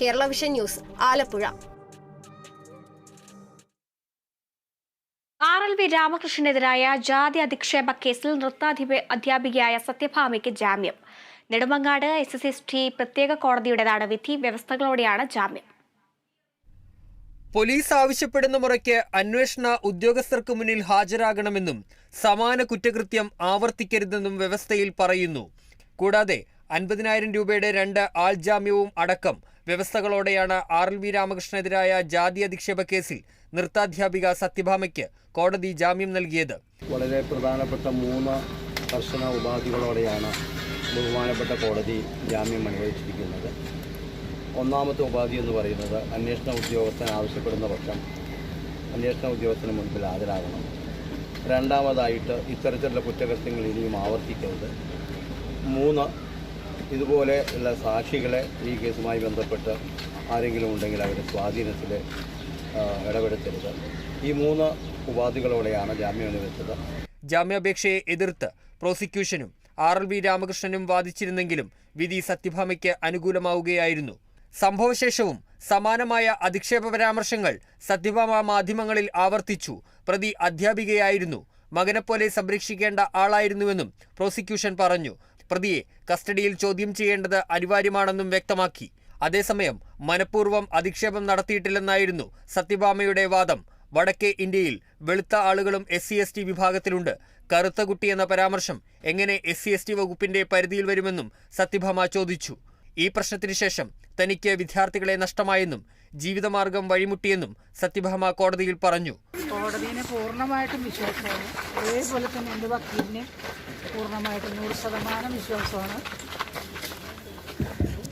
Kerala vision news Alappuzha. R L V രാമകൃഷ്ണനെതിരായ ജാതി അധിക്ഷേപ കേസിൽ നൃത്താധിപ അധ്യാപികയായ സത്യഭാമയ്ക്ക് ജാമ്യം. Nedumangad S S S T പ്രത്യേക കോടതിയുടേതാണ് വിധി വ്യവസ്ഥകളോടെയാണ് ജാമ്യം. പോലീസ് ആവശ്യപ്പെടുന്ന മുറയ്ക്ക് അന്വേഷണ ഉദ്യോഗസ്ഥർക്ക് മുന്നിൽ ഹാജരാകണമെന്നും സമാന കുറ്റകൃത്യം ആവർത്തിക്കരുതെന്നും വ്യവസ്ഥയിൽ പറയുന്നു. കൂടാതെ അൻപതിനായിരം രൂപയുടെ രണ്ട് ആൾജാമ്യവും അടക്കം വ്യവസ്ഥകളോടെയാണ് ആർ എൽ വി രാമകൃഷ്ണനെതിരായ ജാതി അധിക്ഷേപ കേസിൽ നൃത്താധ്യാപിക സത്യഭാമയ്ക്ക് കോടതി ജാമ്യം നൽകിയത്. വളരെ പ്രധാനപ്പെട്ട മൂന്ന് കർശന ഉപാധികളോടെയാണ് ബഹുമാനപ്പെട്ട കോടതി ജാമ്യം അനുവദിച്ചിരിക്കുന്നത്. ഒന്നാമത്തെ ഉപാധി എന്ന് പറയുന്നത് അന്വേഷണ ഉദ്യോഗസ്ഥൻ ആവശ്യപ്പെടുന്ന പക്ഷം അന്വേഷണ ഉദ്യോഗസ്ഥന് മുൻപിൽ ഹാജരാകണം. രണ്ടാമതായിട്ട് ഇത്തരത്തിലുള്ള കുറ്റകൃത്യങ്ങൾ ഇനിയും ആവർത്തിക്കരുത്. മൂന്ന് ഇതുപോലെ ഉള്ള സാക്ഷികളെ ഈ കേസുമായി ബന്ധപ്പെട്ട് ആരെങ്കിലും ഉണ്ടെങ്കിൽ അവരുടെ സ്വാധീനത്തിൽ ഇടപെടുത്തരുത് ഈ മൂന്ന് ഉപാധികളോടെയാണ് ജാമ്യം അനുവദിച്ചത്. ജാമ്യാപേക്ഷയെ എതിർത്ത് പ്രോസിക്യൂഷനും ആർ എൽ വി രാമകൃഷ്ണനും വാദിച്ചിരുന്നെങ്കിലും വിധി സത്യഭാമയ്ക്ക് അനുകൂലമാവുകയായിരുന്നു. സംഭവശേഷവും സമാനമായ അധിക്ഷേപ പരാമർശങ്ങൾ സത്യഭാമ മാധ്യമങ്ങളിൽ ആവർത്തിച്ചു. പ്രതി അധ്യാപികയായിരുന്നു. മകനെപ്പോലെ സംരക്ഷിക്കേണ്ട ആളായിരുന്നുവെന്നും പ്രോസിക്യൂഷൻ പറഞ്ഞു. പ്രതിയെ കസ്റ്റഡിയിൽ ചോദ്യം ചെയ്യേണ്ടത് അനിവാര്യമാണെന്നും വ്യക്തമാക്കി. അതേസമയം മനഃപൂർവം അധിക്ഷേപം നടത്തിയിട്ടില്ലെന്നായിരുന്നു സത്യഭാമയുടെ വാദം. വടക്കേ ഇന്ത്യയിൽ വെളുത്ത ആളുകളും എസ് സി എസ് ടി വിഭാഗത്തിലുണ്ട്. കറുത്ത കുട്ടി എന്ന പരാമർശം എങ്ങനെ എസ് സി എസ് ടി വകുപ്പിന്റെ പരിധിയിൽ വരുമെന്നും സത്യഭാമ ചോദിച്ചു. ഈ പ്രശ്നത്തിന് ശേഷം തനിക്ക് വിദ്യാർത്ഥികളെ നഷ്ടമായെന്നും ജീവിതമാർഗം വഴിമുട്ടിയെന്നും സത്യഭാമ കോടതിയിൽ പറഞ്ഞു. കോടതിനെ പൂർണമായിട്ടും വിശ്വാസമാണ്. അതേപോലെ തന്നെ എന്റെ വക്കീലിനെ പൂർണമായിട്ടും നൂറ് ശതമാനം വിശ്വാസമാണ്.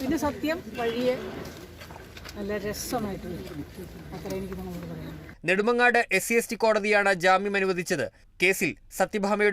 പിന്നെ സത്യം വഴിയെ നല്ല രസമായിട്ട് അത്ര എനിക്ക് നിങ്ങളോട് പറയാം Nedumangad S C S T കോടതിയാണ് ജാമ്യം അനുവദിച്ചത്. കേസിൽ സത്യഭാമയുടെ